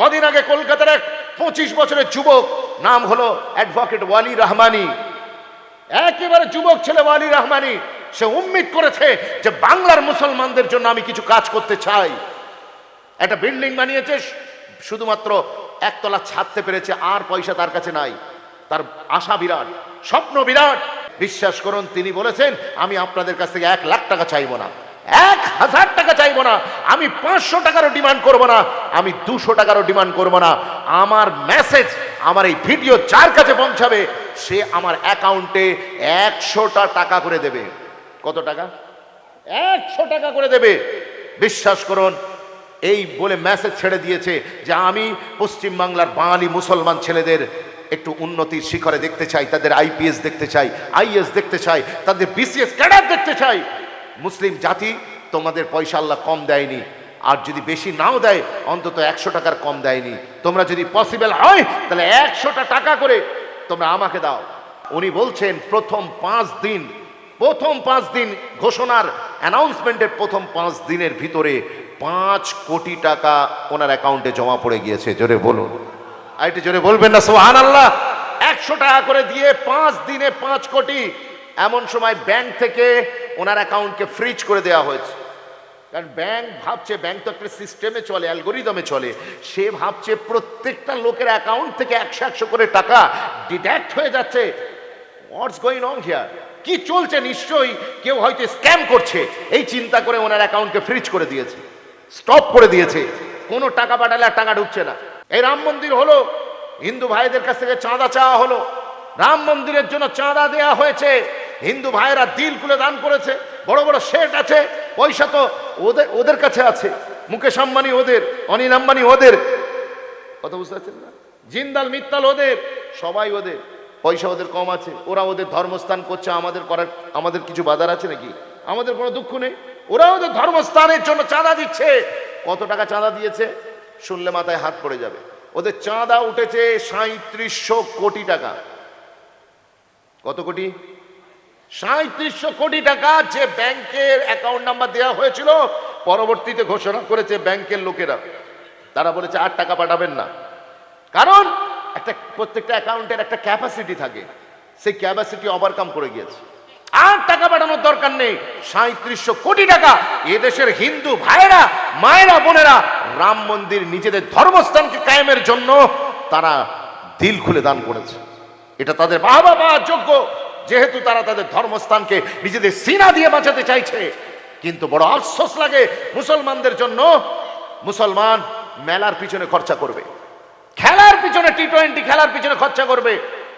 কদিন আগে কলকাতার এক পঁচিশ বছরের যুবক, নাম হলো অ্যাডভোকেট ওয়ালি রহমানি। একেবারে যুবক ছেলে ওয়ালি রহমানি, সে উম্মিদ করেছে যে বাংলার মুসলমানদের জন্য আমি কিছু কাজ করতে চাই। একটা বিল্ডিং বানিয়েছে, শুধুমাত্র একতলা ছাড়তে পেরেছে, আর পয়সা তার কাছে নাই। তার আশা বিরাট, স্বপ্ন বিরাট। বিশ্বাস করুন, তিনি বলেছেন, আমি আপনাদের কাছ থেকে এক লাখ টাকা চাইব না। এক হাজার টাকা চাইব না, আমি পাঁচশো টাকারও ডিমান্ড করব না, আমি দুশো টাকারও ডিমান্ড করব না। আমার মেসেজ আমার এই ভিডিও যার কাছে পৌঁছাবে, সে আমার অ্যাকাউন্টে একশোটা টাকা করে দেবে। কত টাকা? একশো টাকা করে দেবে। বিশ্বাস করুন, এই বলে মেসেজ ছেড়ে দিয়েছে যে আমি পশ্চিম বাংলার বাঙালি মুসলমান ছেলেদের একটু উন্নতির শিখরে দেখতে চাই, তাদের আইপিএস দেখতে চাই আইএস দেখতে চাই, তাদের বিসিএস ক্যাডার দেখতে চাই। মুসলিম জাতি তোমাদের পয়সা আল্লাহ কম দেয়নি, আর যদি বেশি নাও দেয়, অন্তত একশো টাকার কম দেয়নি। তোমরা যদি পসিবল হয়, তাহলে একশোটা টাকা করে তোমরা আমাকে দাও। উনি বলছেন, প্রথম পাঁচ দিন, প্রথম পাঁচ দিন ঘোষণার অ্যানাউন্সমেন্টের প্রথম পাঁচ দিনের ভিতরে পাঁচ কোটি টাকা ওনার অ্যাকাউন্টে জমা পড়ে গিয়েছে। জোরে বলুন। আর একটু জোরে বলবেন না সোহান আল্লাহ একশো টাকা করে দিয়ে পাঁচ দিনে পাঁচ কোটি। এমন সময় ব্যাংক থেকে ওনার অ্যাকাউন্টকে ফ্রিজ করে দেওয়া হয়েছে। কারণ ব্যাংক ভাবছে, ব্যাংক তো একটা সিস্টেমে চলে, অ্যালগোরিদমে চলে। সে ভাবছে প্রত্যেকটা লোকের অ্যাকাউন্ট থেকে একশো একশো করে টাকা ডিডাক্ট হয়ে যাচ্ছে। হোয়াটস গোয়িং অন হিয়ার কি চলছে? নিশ্চয়ই কেউ হয়তো স্ক্যাম করছে। এই চিন্তা করে ওনার অ্যাকাউন্টকে ফ্রিজ করে দিয়েছে। স্টপ করে দিয়েছে। কোনো টাকা পাঠালে আর টাকা ঢুকছে না। এই রাম মন্দির হলো, হিন্দু ভাইদের কাছ থেকে চাঁদা চাওয়া হলো। রাম মন্দিরের জন্য চাঁদা দেয়া হয়েছে। হিন্দু ভাইয়েরা দিল খুলে দান করেছে, বড় বড় শেট আছে, পয়সা তো ওদের ওদের কাছে আছে, মুকেশ আম্বানি ওদের, অনিল আম্বানি ওদের। কথা বুঝতে পারছেন না? জিন্দাল, মিত্তাল ওদের, সবাই ওদের, পয়সা ওদের কম আছে, ওরা ওদের ধর্মস্থান করছে, আমাদের করার, আমাদের কিছু বাধার আছে নাকি? আমাদের কোনো দুঃখ নেই, ওরা ওদের ধর্মস্থানের জন্য চাঁদা দিচ্ছে। কত টাকা চাঁদা দিয়েছে? শুনলে মাথায় হাত পড়ে যাবে। ওদের চাঁদা উঠেছে সাঁত্রিশশো কোটি টাকা। কত কোটি? সাঁত্রিশশো কোটি টাকা যে ব্যাংকের অ্যাকাউন্ট নাম্বার দেওয়া হয়েছিল, পরবর্তীতে ঘোষণা করেছে ব্যাংকের লোকেরা। তারা বলেছে, আর টাকা পাঠাবেন না। কারণ একটা, প্রত্যেকটা অ্যাকাউন্টের একটা ক্যাপাসিটি থাকে। সেই ক্যাপাসিটি ওভারকাম করে গিয়েছে। আর টাকা পাঠানোর দরকার নেই। সাঁত্রিশশো কোটি টাকা এদেশের হিন্দু ভাইয়েরা, মায়েরা, বোনেরা রাম মন্দির নিজেদের ধর্মস্থানকে কায়েমের জন্য তারা দিল খুলে দান করেছে। এটা তাদের বাবা পাওয়ার যোগ্য। যেহেতু তারা তাদের ধর্মস্থানকে নিজেদের সিনা দিয়ে বাঁচাতে চাইছে, কিন্তু বড় আফসোস লাগে মুসলমানদের জন্য। মুসলমান মেলার পিছনে খরচা করবে, খেলার পিছনে টি টোয়েন্টি খেলার পিছনে খরচা করবে।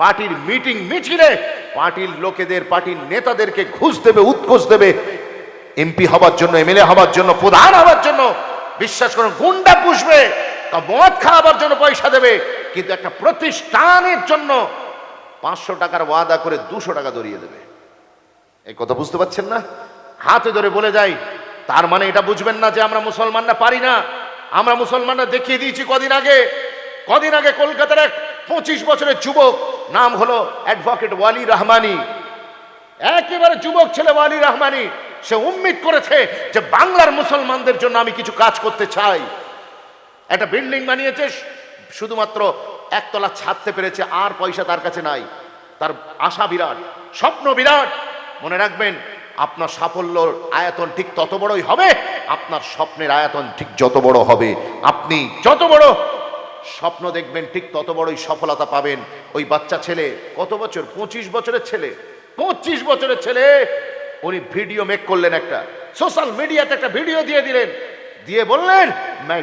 পার্টির মিটিং মিছিলে পার্টির লোকেদের, পার্টির নেতাদেরকে ঘুষ দেবে, উৎকোষ দেবে। এমপি হবার জন্য, এমএলএ হবার জন্য, প্রধান হবার জন্য বিশ্বাস করুন, গুন্ডা পুষবে মদ খাওয়াবার জন্য পয়সা দেবে, কিন্তু একটা প্রতিষ্ঠানের জন্য পাঁচশো টাকার ওয়াদা করে দুশো টাকা ধরিয়ে দেবে। এই কথা বুঝতে পারছেন না? হাতে ধরে বলে যাই, তার মানে এটা বুঝবেন না যে আমরা মুসলমানরা পারি না। আমরা মুসলমানরা দেখিয়ে দিয়েছি কদিন আগে। কদিন আগে কলকাতার এক পঁচিশ বছরের যুবক, নাম হলো অ্যাডভোকেট ওয়ালি রহমানি। একেবারে যুবক ছেলে ওয়ালি রহমানি, সে উম্মিদ করেছে যে বাংলার মুসলমানদের জন্য আমি কিছু কাজ করতে চাই। একটা বিল্ডিং বানিয়েছে, শুধুমাত্র একতলা ছাড়তে পেরেছে, আর পয়সা তার কাছে নাই। তার আশা বিরাট, স্বপ্ন বিরাট। মনে রাখবেন, আপনার সাফল্যর আয়তন ঠিক তত বড়ই হবে, আপনার স্বপ্নের আয়তন ঠিক যত বড় হবে। আপনি যত বড় স্বপ্ন দেখবেন, ঠিক তত বড়ই সফলতা পাবেন। ওই বাচ্চা ছেলে, কত বছর? পঁচিশ বছরের ছেলে। পঁচিশ বছরের ছেলে, উনি ভিডিও মেক করলেন একটা। সোশ্যাল মিডিয়াতে একটা ভিডিও দিয়ে দিলেন। দিয়ে বললেন मैं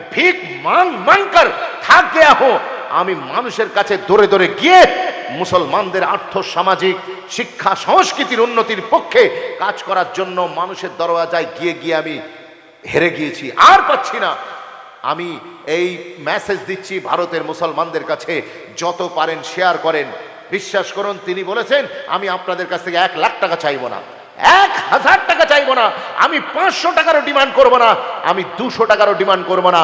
মাং কর থাক গয়া হো আমি মানুষের কাছে দৌড়ে দৌড়ে গিয়ে মুসলমানদের আর্থ সামাজিক শিক্ষা, সংস্কৃতির উন্নতির পক্ষে কাজ করার জন্য মানুষের দরওয়াজায় গিয়ে গিয়ে আমি হেরে গিয়েছি। আর পাচ্ছি না। আমি এই মেসেজ দিচ্ছি ভারতের মুসলমানদের কাছে। যত পারেন শেয়ার করেন। বিশ্বাস করুন, তিনি বলেছেন, আমি আপনাদের কাছ থেকে এক লাখ টাকা চাইব না। এক হাজার টাকা চাইব না, আমি পাঁচশো টাকারও ডিমান্ড করব না, আমি দুশো টাকারও ডিমান্ড করব না।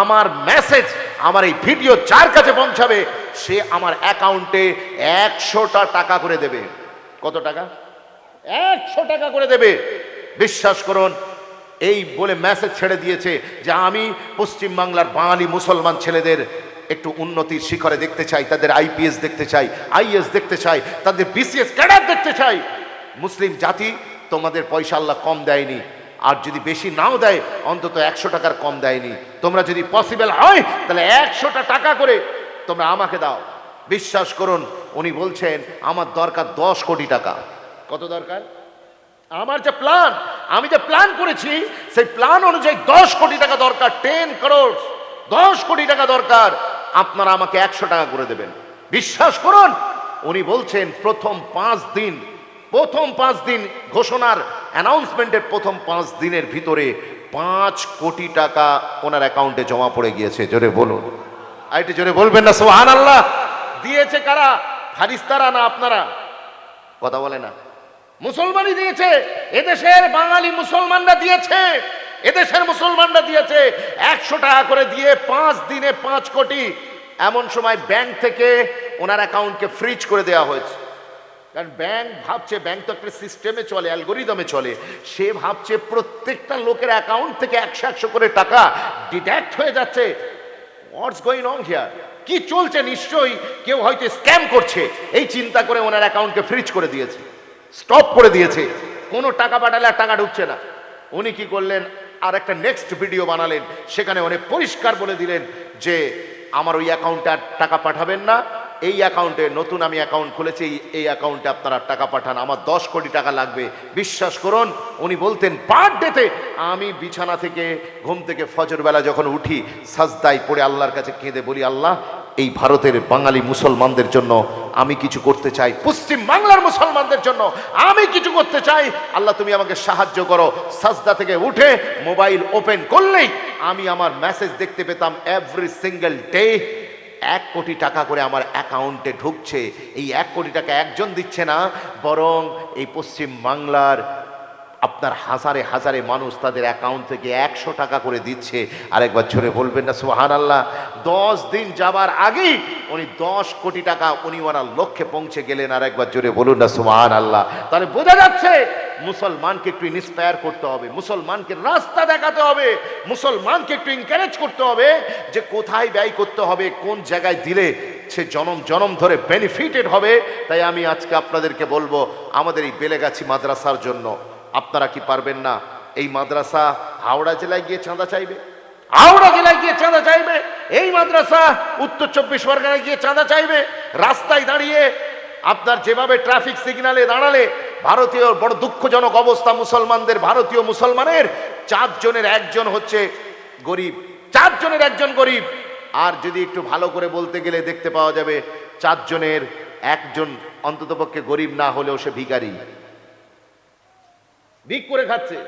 আমার মেসেজ, আমার এই ভিডিও যার কাছে পৌঁছাবে, সে আমার অ্যাকাউন্টে একশোটা টাকা করে দেবে। কত টাকা? একশো টাকা করে দেবে। বিশ্বাস করুন, এই বলে মেসেজ ছেড়ে দিয়েছে যে আমি পশ্চিম বাংলার বাঙালি মুসলমান ছেলেদের একটু উন্নতির শিখরে দেখতে চাই, তাদের আইপিএস দেখতে চাই, আইএস দেখতে চাই, তাদের বিসিএস ক্যাডার দেখতে চাই। মুসলিম জাতি, তোমাদের পয়সা আল্লাহ কম দেয়নি। আর যদি বেশি নাও দেয়, অন্তত একশো টাকার কম দেয়নি। তোমরা যদি পসিবল হয়, তাহলে একশোটা টাকা করে তোমরা আমাকে দাও। বিশ্বাস করুন, উনি বলছেন, আমার দরকার দশ কোটি টাকা। কত দরকার? আমার যে প্ল্যান আমি যে প্ল্যান করেছি, সেই প্ল্যান অনুযায়ী দশ কোটি টাকা দরকার টেন করোড় দশ কোটি টাকা দরকার। আপনারা আমাকে একশো টাকা করে দেবেন। বিশ্বাস করুন, উনি বলছেন, প্রথম পাঁচ দিন প্রথম পাঁচ দিন ঘোষণার অ্যানাউন্সমেন্টের প্রথম পাঁচ দিনের ভিতরে পাঁচ কোটি টাকা ওনার অ্যাকাউন্টে জমা পড়ে গিয়েছে, জোরে বলুন। একটু জোরে বলবেন না সোহান আল্লাহ দিয়েছে কারা? ফারিস্তারা না আপনারা? কথা বলে না। মুসলমানই দিয়েছে। এদেশের বাঙালি মুসলমানরা দিয়েছে। এদেশের মুসলমানরা দিয়েছে। একশো টাকা করে দিয়ে পাঁচ দিনে পাঁচ কোটি। এমন সময় ব্যাংক থেকে ওনার অ্যাকাউন্টকে ফ্রিজ করে দেওয়া হয়েছে। কারণ ব্যাংক ভাবছে ব্যাংক তো একটা সিস্টেমে চলে, অ্যালগোরিদমে চলে। সে ভাবছে প্রত্যেকটা লোকের অ্যাকাউন্ট থেকে একশো একশো করে টাকা ডিডাক্ট হয়ে যাচ্ছে। হোয়াটস গোয়িং অন হিয়ার কি চলছে? নিশ্চয়ই কেউ হয়তো স্ক্যাম করছে। এই চিন্তা করে ওনার অ্যাকাউন্টকে ফ্রিজ করে দিয়েছে। স্টপ করে দিয়েছে। কোনো টাকা পাঠালে আর টাকা ঢুকছে না। উনি কি করলেন? আর একটা নেক্সট ভিডিও বানালেন। সেখানে অনেক পরিষ্কার বলে দিলেন যে, আমার ওই অ্যাকাউন্টে আর টাকা পাঠাবেন না। এই অ্যাকাউন্টে, নতুন আমি অ্যাকাউন্ট খুলেছি, এই- অ্যাকাউন্টে আপনারা টাকা পাঠান। আমার দশ কোটি টাকা লাগবে। বিশ্বাস করুন, উনি বলতেন পার ডেতে আমি বিছানা থেকে ঘুম থেকে ফজরবেলা যখন উঠি সাজদাই পড়ে আল্লাহর কাছে কেঁদে বলি, আল্লাহ, এই ভারতের বাঙালি মুসলমানদের জন্য আমি কিছু করতে চাই। পশ্চিম বাংলার মুসলমানদের জন্য আমি কিছু করতে চাই। আল্লাহ, তুমি আমাকে সাহায্য করো। সাজদা থেকে উঠে মোবাইল ওপেন করলেই আমি আমার মেসেজ দেখতে পেতাম এভরি সিঙ্গেল ডে এক কোটি টাকা করে আমার অ্যাকাউন্টে ঢুকছে। এই এক কোটি টাকা একজন দিচ্ছে না, বরং এই পশ্চিম বাংলার আপনার হাজারে হাজারে মানুষ তাদের অ্যাকাউন্ট থেকে একশো টাকা করে দিচ্ছে। আরেকবার জোরে বলবেন না সোহান আল্লাহ দশ দিন যাবার আগেই উনি দশ কোটি টাকা উনি ওনার লক্ষ্যে পৌঁছে গেলেন। আরেকবার জোরে বলুন না সোহান আল্লাহ তাহলে বোঝা যাচ্ছে মুসলমানকে একটু ইন্সপায়ার করতে হবে, মুসলমানকে রাস্তা দেখাতে হবে, মুসলমানকে একটু এনকারেজ করতে হবে যে কোথায় ব্যয় করতে হবে, কোন জায়গায় দিলে সে জনম জনম ধরে বেনিফিটেড হবে। তাই আমি আজকে আপনাদেরকে বলব, আমাদের এই বেলেগাছি মাদ্রাসার জন্য আপনারা কি পারবেন না? এই মাদ্রাসা হাওড়া জেলায় গিয়ে চাঁদা চাইবে? হাওড়া জেলায় গিয়ে চাঁদা চাইবে? এই মাদ্রাসা উত্তর চব্বিশ পরগনায় গিয়ে চাঁদা চাইবে? রাস্তায় দাঁড়িয়ে আপনার যেভাবে ট্রাফিক সিগনালে দাঁড়ালে, ভারতীয় বড় দুঃখজনক অবস্থা মুসলমানদের, ভারতীয় মুসলমানের, চারজনের একজন হচ্ছে গরিব। চারজনের একজন গরিব। আর যদি একটু ভালো করে বলতে গেলে দেখতে পাওয়া যাবে, চারজনের একজন অন্ততপক্ষে গরিব না হলেও সে ভিখারি। ভিক করে খাচ্ছে।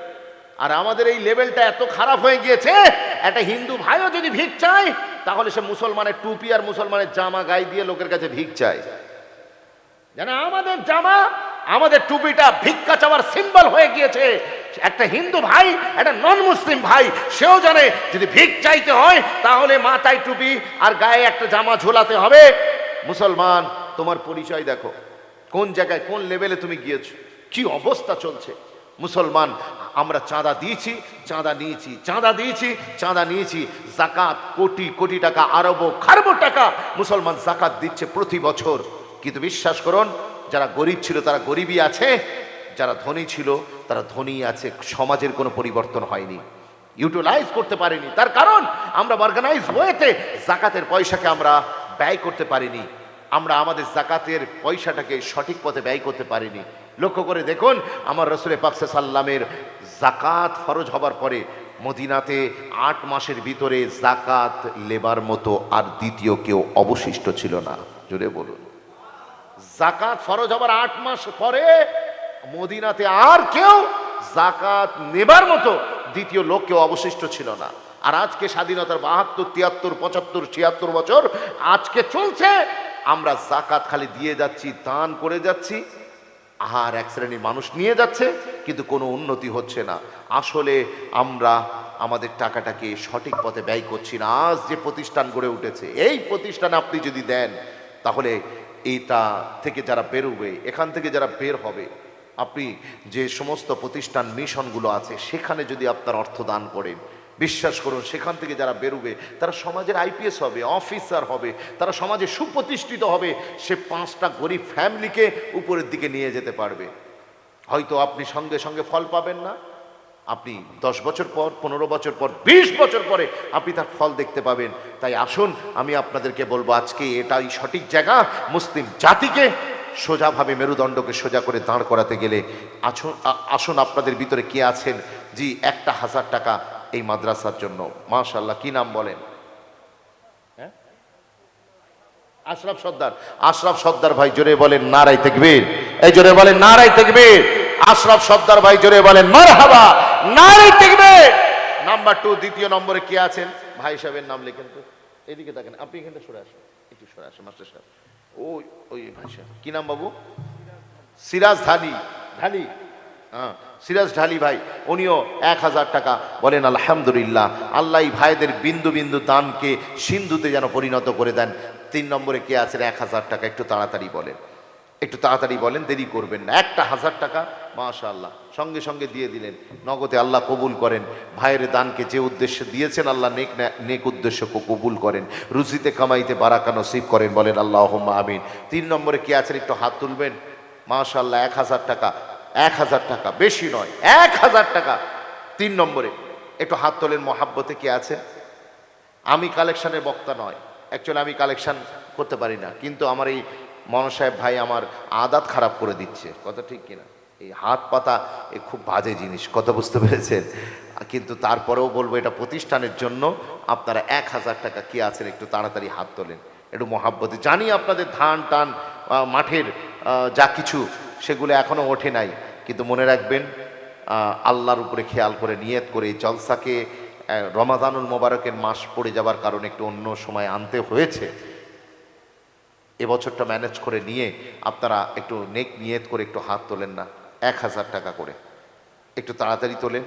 আর আমাদের এই লেভেলটা এত খারাপ হয়ে গিয়েছে, একটা হিন্দু ভাইও যদি ভিক চায়, তাহলে সে মুসলমানের টুপি আর মুসলমানের জামা গায়ে দিয়ে লোকের কাছে ভিক চায়। যেন আমাদের জামা, আমাদের টুপিটা ভিক্ষা চাওয়ার সিম্বল হয়ে গিয়েছে। একটা হিন্দু ভাই, একটা নন মুসলিম ভাই, সেও জানে, যদি ভিক চাইতে হয়, তাহলে মাথায় টুপি আর গায়ে একটা জামা ঝোলাতে হবে। মুসলমান, তোমার পরিচয় দেখো। কোন জায়গায়, কোন লেভেলে তুমি গিয়েছো? কি অবস্থা চলছে? মুসলমান, আমরা চাঁদা দিয়েছি, চাঁদা নিয়েছি, চাঁদা দিয়েছি, চাঁদা নিয়েছি। জাকাত, কোটি কোটি টাকা, আরব, খারব টাকা মুসলমান জাকাত দিচ্ছে প্রতি বছর। কিন্তু বিশ্বাস করুন, যারা গরিব ছিল, তারা গরিবই আছে, যারা ধনী ছিল, তারা ধনী আছে, সমাজের কোনো পরিবর্তন হয়নি। ইউটিলাইজ করতে পারিনি। তার কারণ, আমরা অর্গানাইজ ওয়েতে জাকাতের পয়সাকে আমরা ব্যয় করতে পারিনি। আমরা আমাদের জাকাতের পয়সাটাকে সঠিক পথে ব্যয় করতে পারিনি। লক্ষ্য করে দেখুন, আমার রসুল পাকসে সাল্লামের জাকাত ফরজ হবার পরে মদিনাতে আট মাসের ভিতরে জাকাত লেবার মতো আর দ্বিতীয় কেউ অবশিষ্ট ছিল না। জুড়ে বলুন। জাকাত ফরজ হবার আট মাস পরে মদিনাতে আর কেউ জাকাত নেবার মতো দ্বিতীয় লোক কেউ অবশিষ্ট ছিল না। আর আজকে স্বাধীনতার বাহাত্তর, তিয়াত্তর, পঁচাত্তর, ছিয়াত্তর বছর আজকে চলছে, আমরা জাকাত খালি দিয়ে যাচ্ছি, দান করে যাচ্ছি আর এক শ্রেণির মানুষ নিয়ে যাচ্ছে, কিন্তু কোনো উন্নতি হচ্ছে না। আসলে আমরা আমাদের টাকাটাকে সঠিক পথে ব্যয় করছি না। আজ যে প্রতিষ্ঠান গড়ে উঠেছে, এই প্রতিষ্ঠান আপনি যদি দেন, তাহলে এইটা থেকে যারা বেরোবে, এখান থেকে যারা বের হবে, আপনি যে সমস্ত প্রতিষ্ঠান মিশনগুলো আছে, সেখানে যদি আপনার অর্থ দান করেন বিশ্বাস করুন, সেখান থেকে যারা বেরোবে, তারা সমাজের আইপিএস হবে, অফিসার হবে, তারা সমাজে সুপ্রতিষ্ঠিত হবে, সে পাঁচটা গরিব ফ্যামিলিকে উপরের দিকে নিয়ে যেতে পারবে। হয়তো আপনি সঙ্গে সঙ্গে ফল পাবেন না। আপনি দশ বছর পর, পনেরো বছর পর, বিশ বছর পরে আপনি তার ফল দেখতে পাবেন। তাই আসুন, আমি আপনাদেরকে বলব, আজকে এটাই সঠিক জায়গা। মুসলিম জাতিকে সোজাভাবে মেরুদণ্ডকে সোজা করে দাঁড় করাতে গেলে আসুন আসুন, আপনাদের ভিতরে কে আছেন? জি, একটা হাজার টাকা এই মাদ্রাসার জন্য। মাশাল্লাহ কি নাম বলেন? হ্যাঁ? আশরাফ সর্দার। আশরাফ সর্দার ভাই, জোরে বলেন নারাই তেকবীর। এই জোরে বলেন নারাই তেকবীর। আশরাফ সর্দার ভাই, জোরে বলেন মারহাবা। নারাই তেকবীর। নাম্বার টু, দ্বিতীয় নম্বরে কে আছেন? ভাই সাহেবের নাম লিখেন তো। এদিকে দেখেন আপনি এখানটা সরে আসুন। একটু সরে আসুন, মাস্টার সাহেব। ওই ওই ভাই সাহেব। কি নাম বাবু? সিরাজ ঢালি হ্যাঁ সিরাজ ঢালি ভাই, উনিও এক হাজার টাকা বলেন, আলহামদুলিল্লাহ আল্লাহ ভাইদের বিন্দু বিন্দু দানকে সিন্ধুতে যেন পরিণত করে দেন। তিন নম্বরে কে আছেন এক হাজার টাকা, একটু তাড়াতাড়ি বলেন। একটু তাড়াতাড়ি বলেন, দেরি করবেন না। একটা হাজার টাকা মাশা আল্লাহ সঙ্গে সঙ্গে দিয়ে দিলেন। নগদে আল্লাহ কবুল করেন। ভাইয়ের দানকে যে উদ্দেশ্যে দিয়েছেন, আল্লাহ নেক নেক উদ্দেশ্যকে কবুল করেন। রুজিতে কামাইতে বারাকা নসিব করেন, বলেন আল্লাহ আমিন। তিন নম্বরে কে আছেন? একটু হাত তুলবেন। মাশাল্লাহ এক হাজার টাকা এক হাজার টাকা, বেশি নয়, এক হাজার টাকা। তিন নম্বরে, একটু হাত তোলেন, মহাব্বতে কে আছে? আমি কালেকশনের বক্তা নয় অ্যাকচুয়ালি আমি কালেকশান করতে পারি না, কিন্তু আমার এই মনসাহেব ভাই আমার আদাত খারাপ করে দিচ্ছে, কথা ঠিক কিনা এই হাত পাতা এ খুব বাজে জিনিস, কথা বুঝতে পেরেছেন? কিন্তু তারপরেও বলব এটা প্রতিষ্ঠানের জন্য, আপনারা এক হাজার টাকা কি আছেন, একটু তাড়াতাড়ি হাত তোলেন, একটু মহাব্বতে। জানি আপনাদের ধান, টান মাঠের যা কিছু সেগুলো এখনও ওঠে নাই। কিন্তু মনে রাখবেন আল্লাহর উপরে খেয়াল করে, নিয়ত করে এই জলসাকে রমাদানুল মোবারকের মাস পড়ে যাবার কারণে একটু অন্য সময় আনতে হয়েছে। এবছরটা ম্যানেজ করে নিয়ে আপনারা একটু নেক নিয়ত করে একটু হাত তোলেন না, এক হাজার টাকা করে। একটু তাড়াতাড়ি তোলেন।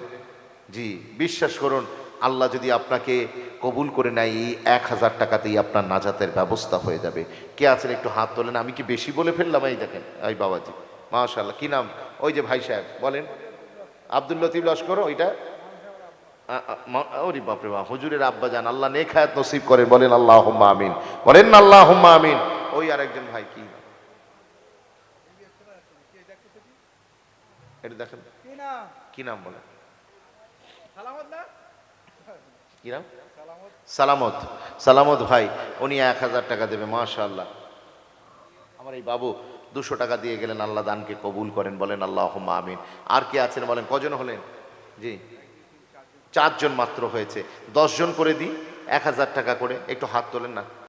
জি, বিশ্বাস করুন, আল্লাহ যদি আপনাকে কবুল করে নেয়, এই এক হাজার টাকাতেই আপনার নাজাতের ব্যবস্থা হয়ে যাবে। কে আছেন একটু হাত তোলেন, আমি কি বেশি বলে ফেললাম? এই দেখেন, এই বাবাজি। মাশাল্লাহ কি নাম? ওই যে ভাই সাহেব বলেন। আব্দুল লতিফ লস্কর ওইটা? ওরে বাপরে বাপ হুজুরের আব্বা জান আল্লাহ নেক হায়াত নসিব করেন বলেন আল্লাহ আমিন। বলেন না আল্লাহ আমিন। ওই আরেকজন ভাই কি? এটা দেখেন। কি নাম? বলেন? সালামত কি নাম? সালামত। সালামত ভাই উনি এক হাজার টাকা দেবে মাশাআল্লাহ। আমার এই বাবু দুশো টাকা দিয়ে গেলেন, আল্লাহ দানকে কবুল করেন, বলেন আল্লাহ আমিন। আর কে আছেন বলেন, কজন হলেন? জি। চারজন মাত্র হয়েছে। দশজন করে দিই, এক হাজার টাকা করে। একটু হাত তোলেন না।